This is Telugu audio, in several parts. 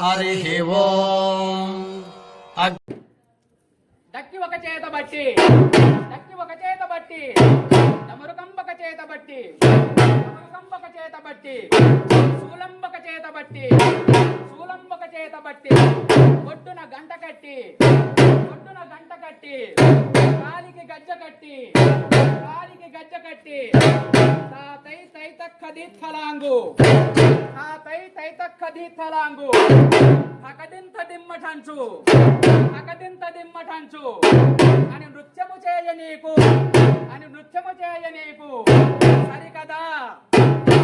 హరి డక్కి ఒక చేత బట్టి. డక్కి ఒక చేత బట్టి. డమరుకంబక చేత బట్టి. డమరుకంబక చేత బట్టి. శూలంబక చేత బట్టి. శూలంబక చేత బట్టి. ఒడ్డున గంట కట్టి. ఒడ్డున గంట కట్టి. కాలికి గజ్జ కట్టి. కాలికి గజ్జ కట్టి. తాతై తైతక్క దీత్ఫలాంగు తాతై తైతక్క దీత్ఫలాంగు తకదింత దిమ్మటంచు తకదింత దిమ్మటంచు అని నృత్యము చేయ నీకు. అని నృత్యము చేయ నీకు. సరికదా?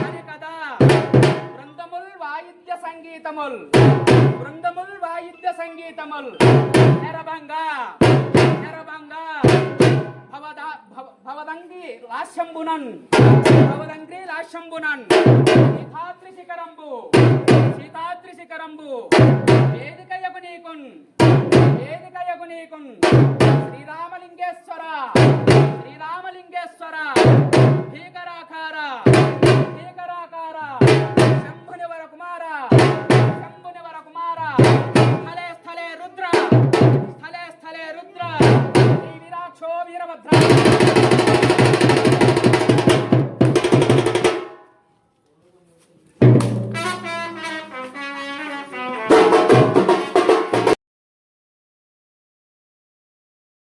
సరికదా? బృందముల్ వాయిద్య సంగీతముల్. బృందముల్ వాయిద్య సంగీతముల్. నెరభంగా. నెరభంగా. భవదంగి లాస్యంబునన్ భవదంగ్రి లాస్యంబునన్ సీతాద్రి శిఖరంబు. సీతాద్రి శిఖరంబు. వేదికయగు నీకున్. వేదికయగు నీకున్. శ్రీరామలింగేశ్వర. శ్రీరామ పక్షో వీరభద్ర